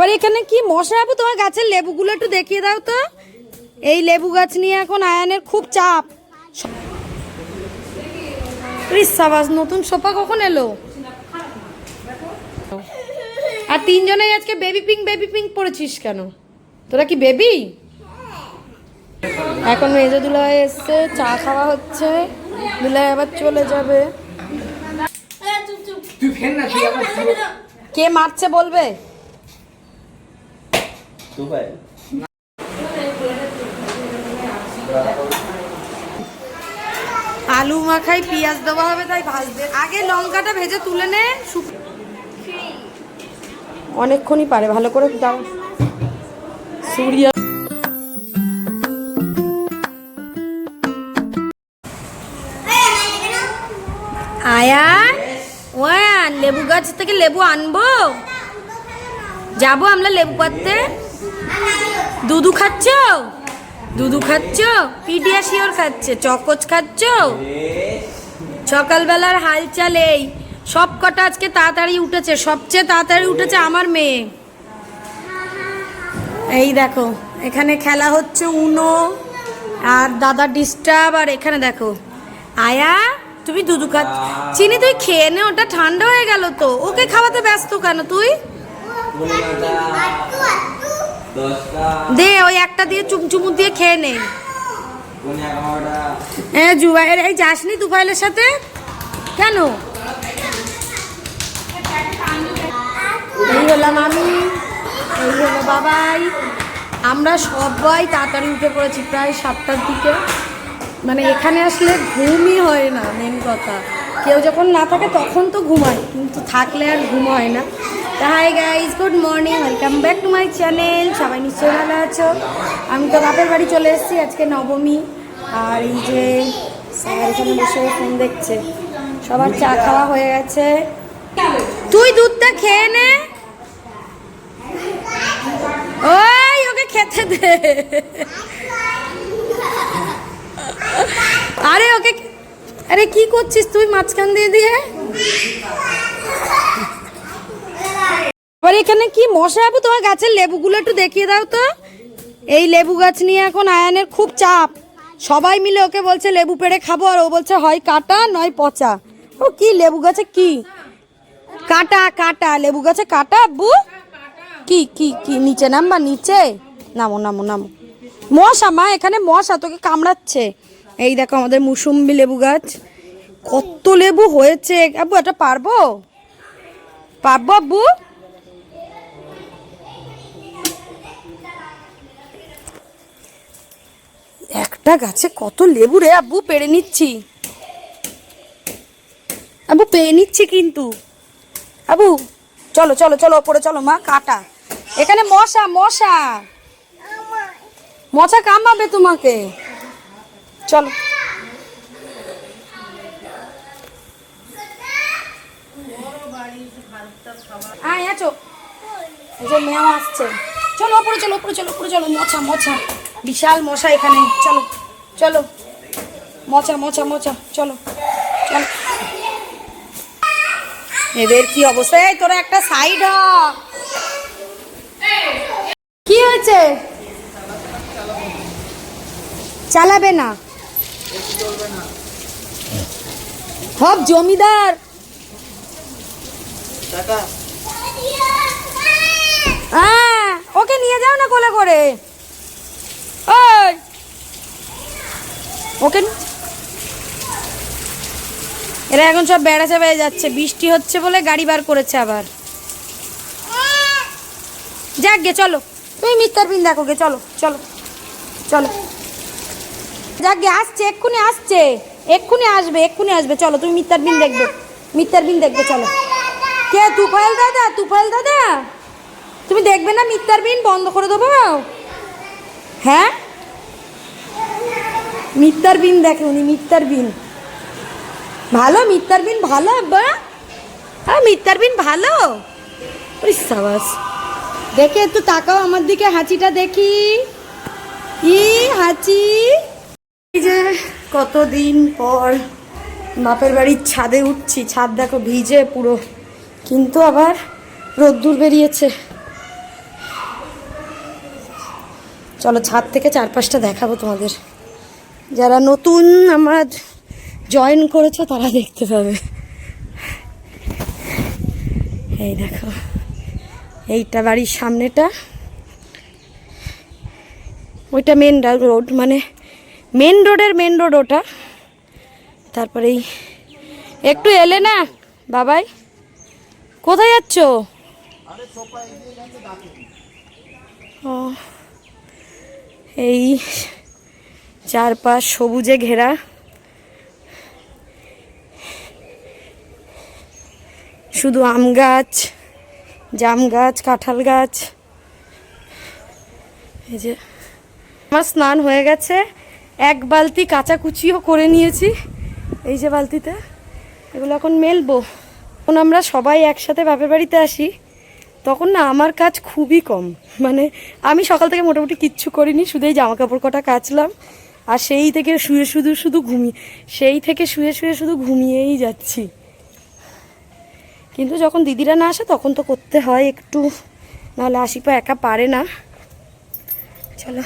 আবার এখানে কি মশা আপু তোমার গাছের লেবুগুলো একটু দেখিয়ে দাও তো। এই লেবু গাছ নিয়ে এখন আয়ানের খুব চাপ। সাবাস নতুন সোফা কখন এলো? আর তিনজনেই আজকে বেবি পিঙ্ক বেবি পিঙ্ক পড়েছিস কেন? তোরা কি বেবি এখন মেজো দুলাই এসছে চা খাওয়া হচ্ছে। দুলাই আবার চলে যাবে। তুই ফের না তুই আবার কে মারছে বলবে? দুবাই। আলু মাখাই পেঁয়াজ দেওয়া হবে, তাই ভাজবে আগে লঙ্কাটা ভেজে তুলে নে অনেকক্ষণই পারে, ভালো করে দাও। সুরিয়া আয়ান, ওয়ান, লেবু গাছ থেকে লেবু আনব। যাব আমরা লেবু পাততে দুধু খাচ্ছ? দুধু খাচ্ছ? পিডিয়াশিওর খাচ্ছে, চকোচ খাচ্ছ? সকালবেলার হালচাল এই। সব কটা আজকে তাড়াতাড়ি উঠেছে, সবচেয়ে তাড়াতাড়ি উঠেছে আমার মেয়ে। এই দেখো, এখানে খেলা হচ্ছে উনো আর দাদা ডিস্টার্ব আর এখানে দেখো। আয়া, তুমি দুধু খা চিনি তুই খেয়ে নে, ওটা ঠান্ডা হয়ে গেল তো। ওকে খাওয়াতে ব্যস্ত কেন তুই? দে ওই একটা দিয়ে চুমচুমু দিয়ে খেয়ে নে। হ্যাঁ জুবাইর এই যাসনি তুফাইলের সাথে? কেন? এই হলাম আমি এই হলো বাবাই। আমরা সবাই তাড়াতাড়ি উঠে পড়েছি প্রায় সাতটার দিকে। মানে এখানে আসলে ঘুমই হয় না মেন কথা। কেউ যখন না থাকে তখন তো ঘুমায় কিন্তু থাকলে আর ঘুম হয় না। Hi guys good morning welcome back to my channel সবাই নিশ্চয়ই ভালো আছো? আমি তো বাপের বাড়ি চলে এসেছি আজকে নবমী। আর এই যে স্যার এখানে বসে ফোন দেখছে। সবার চা খাওয়া হয়ে গেছে। তুই দুধটা খেয়ে নে। ওই, ওকে খেতে দে। আরে, ওকে আরে, কি করছিস তুই মাঝখান দিয়ে দিয়ে? আবার এখানে কি মশা আপু তোমার গাছের লেবুগুলো একটু দেখিয়ে দাও তো। এই লেবু গাছ নিয়ে এখন আয়ানের খুব চাপ। সবাই মিলে ওকে বলছে, লেবু পেড়ে খাব। আর ও বলছে, হয় কাটা, নয় পচা। ও কি, লেবু গাছে কি? কাটা কাটা, লেবু গাছে কাটা, আব্বু? কি কি কি, নিচে নামবা, নিচে? নামো নামো নামো। মশা, মা, এখানে মশা তোকে কামড়াচ্ছে। এই দেখো আমাদের মুসুম্বি লেবু গাছ। কত লেবু হয়েছে। আব্বু, এটা পারব? পারব, আব্বু? একটা গাছে কত লেবু রে, আব্বু, পেড়ে নিচ্ছি। আব্বু পেয়ে নিচ্ছি কিন্তু। আবু চলো চলো চলো, ওপরে চলো, মা, কাটা। এখানে মশা মশা। মশা কামাবে তোমাকে। চলো। আয়, আছো। এই যে আসছে। চলো, ওপরে চলো ওপরে চলো ওপরে চলো, মশা মশা। বিশাল মশা এখানে। চলো চলো। মশা মশা মশা চলো চলো। এদের কি অবস্থা? এই তোরা একটা সাইড হ। কি হয়েছে? চালাবে না। সব জমিদার। হ্যাঁ ওকে নিয়ে যাও না কোলে করে। ওই ওকে এরা এখন সব বেড়া বেড়ে যাচ্ছে। বৃষ্টি হচ্ছে বলে গাড়ি বার করেছে আবার। যাক গে, চলো। তুমি মিস্টার বিন দেখো গে, চলো চলো চলো। যাক গে, আসছে, এক্ষুনি আসছে। এক্ষুনি আসবে এক্ষুনি আসবে। চলো, তুমি মিত্তার বিন দেখবে। মিত্তার বিন দেখবে, চলো। কে, তুফাইল দাদা তুফাইল দাদা? তুমি দেখবে না মিত্তার বিন? বন্ধ করে দেবো? হ্যাঁ? মিত্তার বিন দেখে উনি, মিত্তার বিন। ভালো, মিত্তার বিন ভালো, আব্বা? হ্যাঁ মিত্তার বিন ভালো? সাবাস। দেখে একটু তাকাও আমার দিকে, হাঁচিটা দেখি। ই, হাঁচি। যে কতদিন পর বাপের বাড়ির ছাদে উঠছি, ছাদ দেখো ভিজে পুরো। কিন্তু আবার রোদ্দুর বেরিয়েছে। চলো ছাদ থেকে চারপাশটা দেখাবো তোমাদের। যারা নতুন আমার জয়েন করেছ তারা দেখতে পাবে। এই দেখো এইটা বাড়ির সামনেটা। ওইটা মেন রোড মানে মেন রোডের মেন রোড ওটা। তারপরে এই একটু এলে না বাবাই? কোথায় যাচ্ছ? ও। এই চারপাশ সবুজে ঘেরা। শুধু আম গাছ, জাম গাছ, কাঁঠাল গাছ। এই যে আমার স্নান হয়ে গেছে। এক বালতি কাচাকুচিও করে নিয়েছি এই যে বালতিতে। এগুলো এখন মেলবো। এখন আমরা সবাই একসাথে বাপের বাড়িতে আসি। তখন না আমার কাজ খুবই কম। মানে আমি সকাল থেকে মোটামুটি কিচ্ছু করিনি শুধু এই জামা কাপড় কটা কাচলাম আর সেই থেকে শুয়ে শুধু শুধু ঘুমিয়ে সেই থেকে শুয়ে শুয়ে শুধু ঘুমিয়েই যাচ্ছি। কিন্তু যখন দিদিরা না আসে তখন তো করতে হয় একটু, নাহলে আশিপা একা পারে না। চলো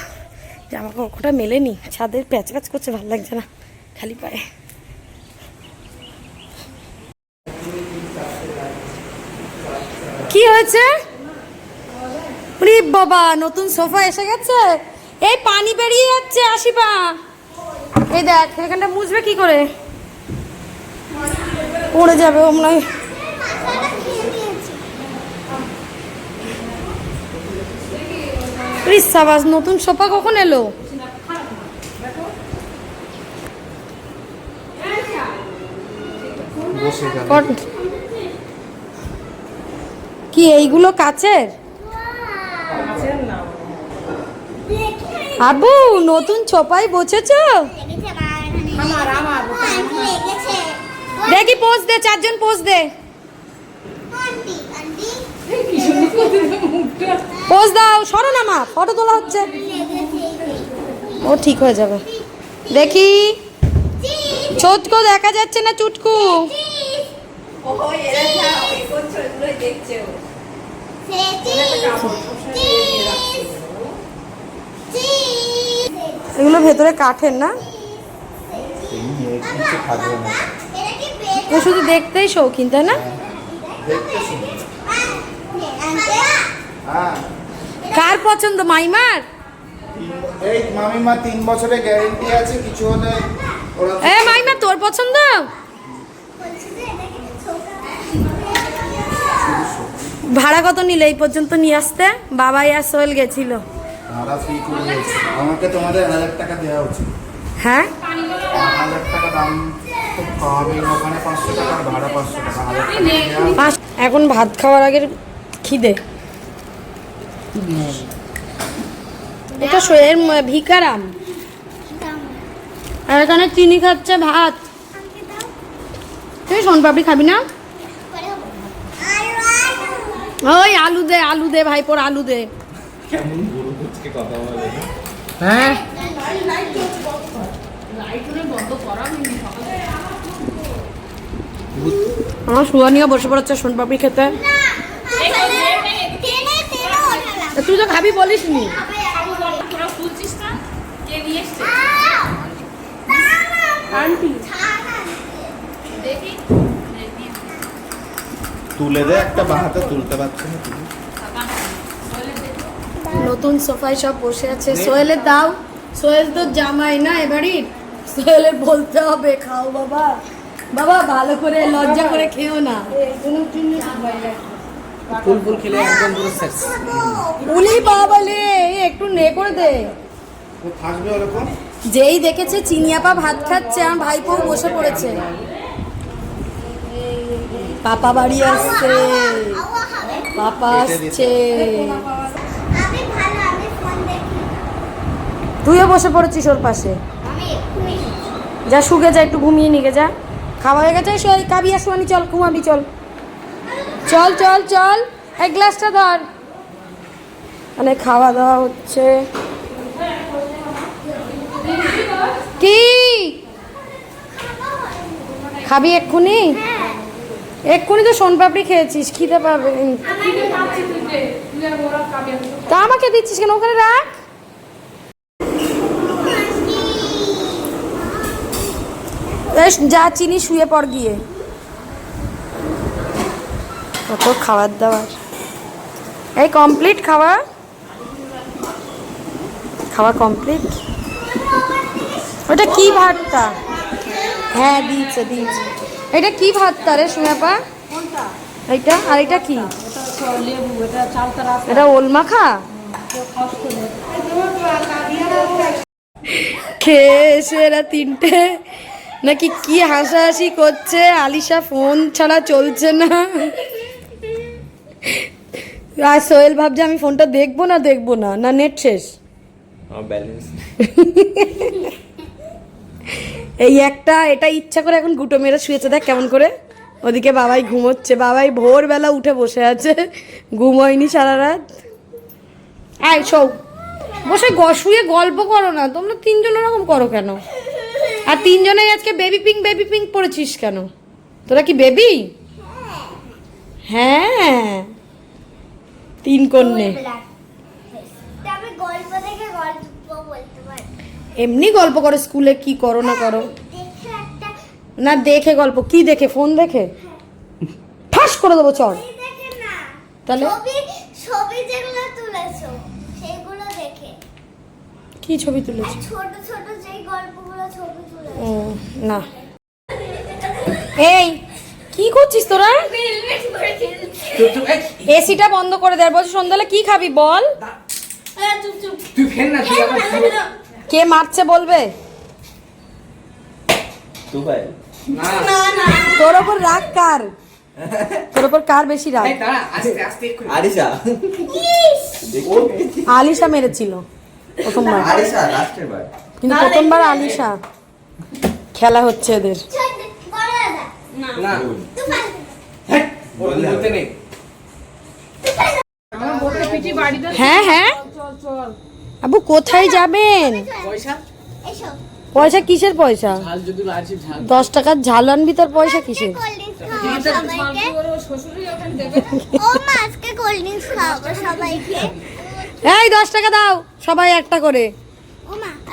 জামা কাপড়টা মেলেনি ছাদের প্যাচ প্যাচ করছে, ভালো লাগছে না, খালি পায়ে। হয়েছে? ওরে বাবা নতুন সোফা এসে গেছে? এই পানি বেরিয়ে যাচ্ছে আশিপা। এই দেখ এখানটা মুছবে কি করে? পড়ে যাবে ও মনে সাবাস নতুন সোফা কখন এলো? কট- কি এইগুলো কাচের? আবু, নতুন ছোপাই বসেছো? দেখি পোজ দে, চারজন পোজ দে। পোজ দাও, সরো না মা, ফটো তোলা হচ্ছে। ও ঠিক হয়ে যাবে। দেখি। ছোটকো দেখা যাচ্ছে না চুটকু? এগুলো ভেতরে কাঠের না? ও শুধু দেখতেই শৌখিন তাই না? কার পছন্দ মাইমার? এই মামিমা তিন বছরের গ্যারেন্টি আছে কিছু হলে এ মাইমা তোর পছন্দ? ভাড়া কত নিল এই পর্যন্ত নিয়ে আসতে? বাবাই আর সোহেল গেছিল। ভাড়া ফ্রি করে আমাকে তোমাদের হাজার টাকা দেওয়া উচিত। হ্যাঁ? হাজার টাকা দাম ওখানে পাঁচশো টাকা ভাড়া পাঁচশো টাকা হাজার টাকা দেওয়া পাঁচ- এখন ভাত খাওয়ার আগের খিদে। এটা সোহেল ভিকারাম। আর এখানে চিনি খাচ্ছে ভাত। তুই সোনপাপড়ি খাবি না? ওই আলু দে আলু দে ভাইপোর আলু দে। হ্যাঁ? আমার সুয়ানিও বসে পড়েছে সোনপাপড়ি খেতে। তুই তো খাবি বলিস নি তুলে দে একটা বাহাতে তুলতে পারছে না তুমি। নতুন সোফায় সব বসে আছে। সোহেলের দাও। সোহেল তো জামাই না এবারই। সোহেলের বলতে হবে খাও বাবা। বাবা ভালো করে লজ্জা করে খেও না। ফুল ফুল খেলে একদম পুরো শেষ উলি বাবা লে একটু নে করে দে। থাকবে ওরকম? যেই দেখেছে চিনিয়াপা ভাত খাচ্ছে আমার ভাইপো বসে পড়েছে। পাপা বাড়ি আসছে। পাপা আসছে। আমি ভালো আমি ফোন দেখি। তুইও বসে পড়েছিস ওর পাশে। যা শুকে যা একটু ঘুমিয়ে নিকে যা। খাওয়া হয়ে গেছে? শোয় কাবিয়া শোয়ানি চল ঘুমাবি চল। চল চল চল এক গ্লাসটা ধর। মানে খাওয়া দাওয়া হচ্ছে। কি? খাবি এক্ষুনি? এক্ষুনি তো সোনপাপড়ি খেয়েছিস, খিদে পাবে। তা আমাকে দিচ্ছিস কেন? ওখানে রাখ। যা চিনি শুয়ে পর গিয়ে। কত খাবার দাবার। এই কমপ্লিট খাওয়া। খাওয়া কমপ্লিট ওটা কি ভাতটা? হ্যাঁ দিচ্ছে দিচ্ছে এটা কি ভাতটা রে সুয়াপা এইটা? আর এটা কি? এটা ওল মাখা? খেয়ে এসে এরা তিনটে। নাকি কি হাসাহাসি করছে? আলিশা ফোন ছাড়া চলছে না। আর সোহেল ভাবছে আমি ফোনটা দেখব না দেখব না। না নেট শেষ? ব্যালেন্স এই একটা এটা ইচ্ছা করে এখন গুটো মেরে শুয়েছে দেখ কেমন করে। ওদিকে বাবাই ঘুমোচ্ছে বাবাই ভোরবেলা উঠে বসে আছে ঘুম হয়নি সারা রাত। আয় সৌ বসে গ- শুয়ে গল্প করো না তোমরা তিনজন ওরকম করো কেন? আর তিনজনেই আজকে বেবি পিঙ্ক বেবি পিঙ্ক পড়েছিস কেন? তোরা কি বেবি হ্যাঁ। তিন কন্যে। গল্প এমনি গল্প করো স্কুলে কি করো না করো? না দেখে গল্প। কি দেখে? ফোন দেখে? ঠাস করে দেবো চল। ছবি দেখে না তাহলে? ছবি ছবি যেগুলো তুলেছো সেগুলো দেখে কি ছবি তুলেছি? ছোট ছোট যেই গল্পগুলো ছবি তুলেছো ও না। এই কি করছিস তোরা? এসিটা বন্ধ করে দেয় বলছি সন্ধ্যাবেলা কি খাবি বল? তুই ফের না তুই আবার শুরু- কে মারছে বলবে? না। না না। তোর ওপর রাগ কার? তোর ওপর কার বেশি রাগ? আলিশা মেরেছিল প্রথমবার। কিন্তু প্রথমবার আলিশা। খেলা হচ্ছে এদের। নেই। হ্যাঁ হ্যাঁ। আবু কোথায় যাবেন? পয়সা? এসো। পয়সা কিসের পয়সা? দশ টাকার ঝাল আনবি তোর পয়সা কিসের? এই দশ টাকা দাও সবাই একটা করে।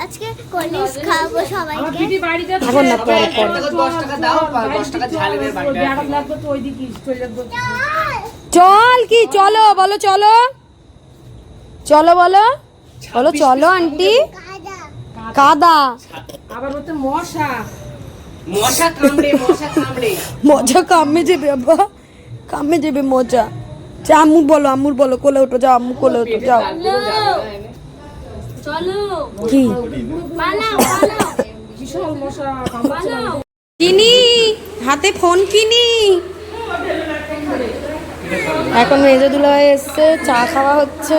আজকে কোল্ড ড্রিঙ্কস সবাইকে। এখন না পরে পরে দশ টাকা দাও বা দশ টাকা ঝালের বাড়িটা চল। চল কি? চলো বলো চলো। চলো বলো। বলো চলো আন্টি। কাদা। কাদা মশা। মশা কামড়ে মশা কামড়ে। মজা কামে যাবে বাবা কামে যাবে মজা। যা আম্মু বলো আম্মুর বলো কোলে ওঠো যাও আম্মু কোলে ওঠো যাও। কি? কিনি হাতে ফোন কিনি। এখন মেজো এসছে চা খাওয়া হচ্ছে।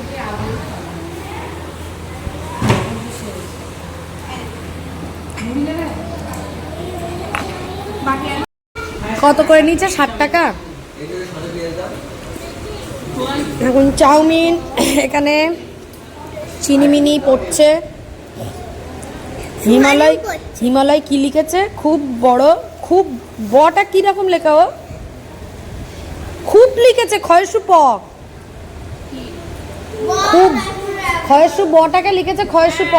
কত করে নিচ্ছে? ষাট টাকা? এখন চাউমিন, এখানে চিনিমিনি পড়ছে। হিমালয় হিমালয় কি লিখেছে? খুব বড়, খুব, বটা কি রকম লেখা ও? খুব লিখেছে ক্ষয়সু প। খুব ক্ষয়সু বটাকে লিখেছে ক্ষয়সু প।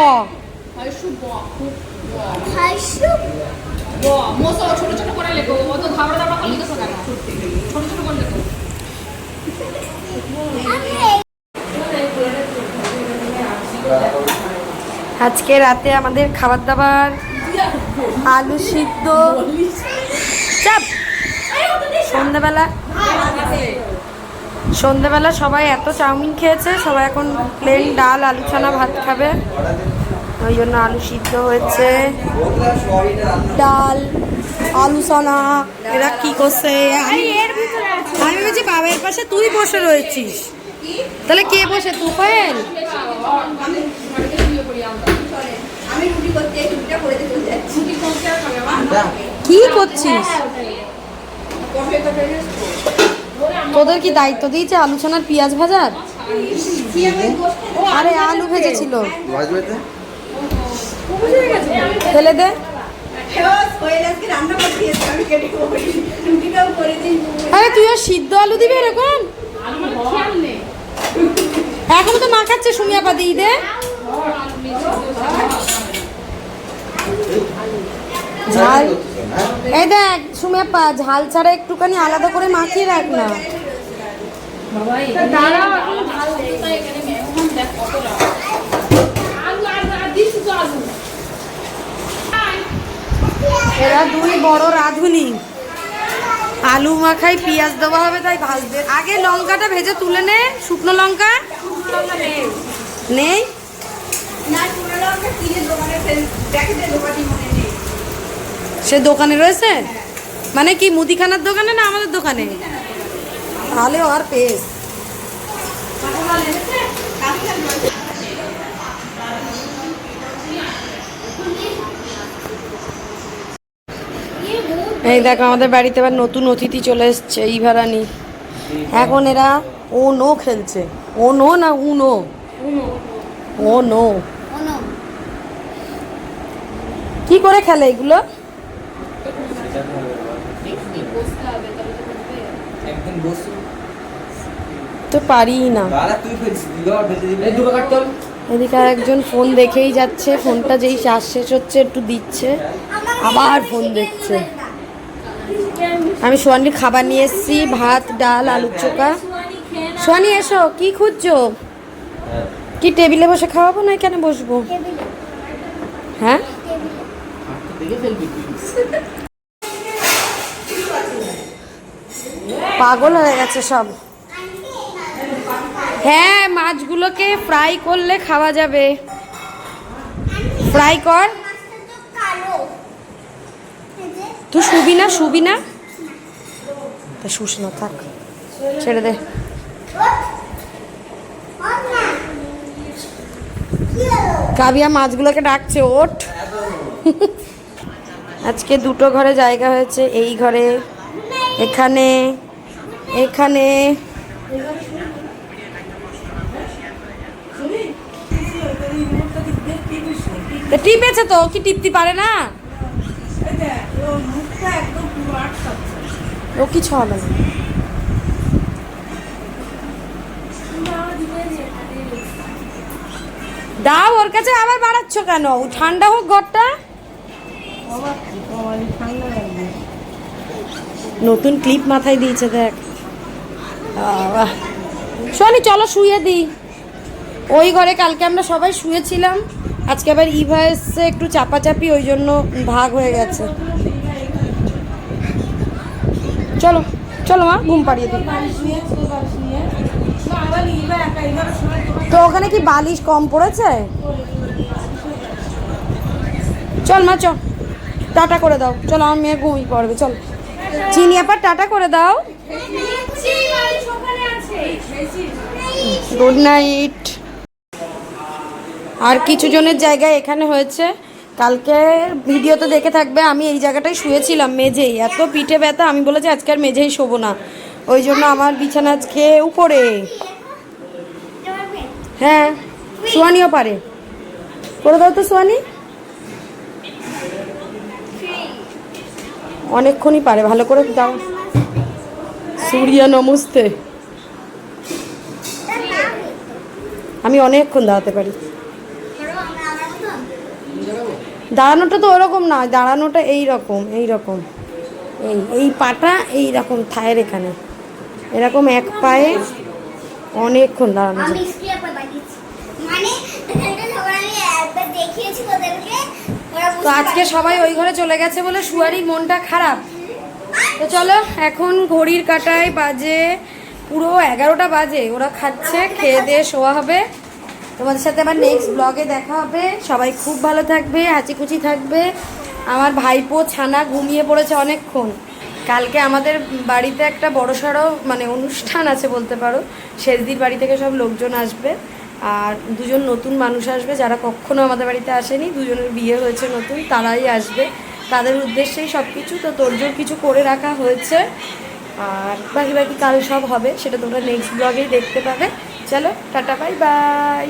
আজকে রাতে আমাদের খাবার দাবার আলু সিদ্ধ। চাপ। সন্ধ্যাবেলা সন্ধ্যাবেলা সবাই এত চাউমিন খেয়েছে সবাই এখন প্লেন ডাল আলু ছানা ভাত খাবে। ওই জন্য আলু সিদ্ধ হয়েছে। ডাল আলু ছানা এরা কি করছে? আমি আমি বলছি বাবার পাশে তুই বসে রয়েছিস। তাহলে কে বসে? তুফাইল কি করছিস? তোদের কি দায়িত্ব দিয়েছে আলোচনার পেঁয়াজ ভাজার? আরে আলু ভেজেছিল। ফেলে দে। আরে সিদ্ধ আলু এরকম? এখন তো মাখাচ্ছে সুমিয়া পা দিই দে। ঝাল। এই দেখ, সুমিয়া পা, ঝাল ছাড়া একটুখানি আলাদা করে মাখিয়ে রাখ না। এরা দুই বড় রাঁধুনি। আলু মাখাই পেঁয়াজ দেওয়া হবে তাই ভাজবে। আগে লঙ্কাটা ভেজে তুলে নে শুকনো লঙ্কা। নেই? সে দোকানে রয়েছে? মানে কি মুদিখানার দোকানে না আমাদের দোকানে? তাহলে আর পেস এই দেখো আমাদের বাড়িতে আবার নতুন অতিথি চলে এসছে এই ভাড়ানি। এখন এরা ও নো খেলছে। ও নো না উনো ও নো। কি করে খেলে এগুলো? তো পারি না। এদিকে আর একজন ফোন দেখেই যাচ্ছে ফোনটা যেই শ্বাস শেষ হচ্ছে একটু দিচ্ছে আবার ফোন দেখছে। আমি সোয়ানির খাবার নিয়ে এসেছি, ভাত, ডাল, আলুর চোখা। সোয়ানি, এসো, কি খুঁজছো? কি টেবিলে বসে খাওয়াবো না কেন বসবো? হ্যাঁ? পাগল হয়ে গেছে সব। হ্যাঁ মাছগুলোকে ফ্রাই করলে খাওয়া যাবে। ফ্রাই কর। তুই শুবি না শুবি না তা শুস না থাক, ছেড়ে দে। কাবিয়া মাছগুলোকে ডাকছে, ওঠ। আজকে দুটো ঘরে জায়গা হয়েছে, এই ঘরে, এখানে এখানে। টিপেছে তো, কি টিপতে পারে না? ও কিছু হবে না। দাও, ওর কাছে আবার বাড়াচ্ছ কেন? ঠান্ডা হোক ঘরটা। নতুন ক্লিপ মাথায় দিয়েছে, দেখ। শোনি চলো শুয়ে দিই ওই ঘরে কালকে আমরা সবাই শুয়েছিলাম। আজকে আবার ইভা এসছে একটু চাপাচাপি, ওই জন্য ভাগ হয়ে গেছে। চলো চলো মা, ঘুম পাড়িয়ে দিই। তো ওখানে কি বালিশ কম পড়েছে? চল মা চল টাটা করে দাও। চলো, আমার মেয়ে ঘুমিয়ে পড়বে, চল। চিনি আপার টাটা করে দাও। গুড নাইট আর কিছু জনের জায়গায় এখানে হয়েছে? কালকে ভিডিওতে দেখে থাকবে, আমি এই জায়গাটায় শুয়েছিলাম মেঝেই। এত পিঠে ব্যথা, আমি বলেছি আজকে আর মেঝেই শোবো না। ওই জন্য আমার বিছানা আজকে উপরে। হ্যাঁ সোয়ানিও পারে করে দাও তো সোয়ানি। অনেকক্ষণই পারে, ভালো করে দাও। সূর্যা, নমস্তে। আমি অনেকক্ষণ দাঁড়াতে পারি। দাঁড়ানোটা তো ওরকম নয় দাঁড়ানোটা এই রকম এই রকম এই এই পাটা এই রকম থায়ের এখানে। এরকম এক পায়ে অনেকক্ষণ দাঁড়ানো মানে তো আজকে সবাই ওই ঘরে চলে গেছে বলে শুয়ারি মনটা খারাপ। তো চলো এখন ঘড়ির কাটায় বাজে পুরো এগারোটা বাজে। ওরা খাচ্ছে খেয়ে দিয়ে শোয়া হবে। তোমাদের সাথে আবার নেক্সট ব্লগে দেখা হবে। সবাই খুব ভালো থাকবে হাঁচিকুচি থাকবে। আমার ভাইপো ছানা ঘুমিয়ে পড়েছে অনেকক্ষণ। কালকে আমাদের বাড়িতে একটা বড় সড়ো মানে অনুষ্ঠান আছে বলতে পারো। শেষদির বাড়ি থেকে সব লোকজন আসবে। আর দুজন নতুন মানুষ আসবে যারা কখনো আমাদের বাড়িতে আসেনি। দুজনের বিয়ে হয়েছে নতুন, তারাই আসবে। তাদের উদ্দেশ্যেই সব কিছু তো তোরজোর কিছু করে রাখা হয়েছে। আর বাকি বাকি কাল সব হবে, সেটা তোমরা নেক্সট ব্লগেই দেখতে পাবে। চলো টাটা বাই বাই।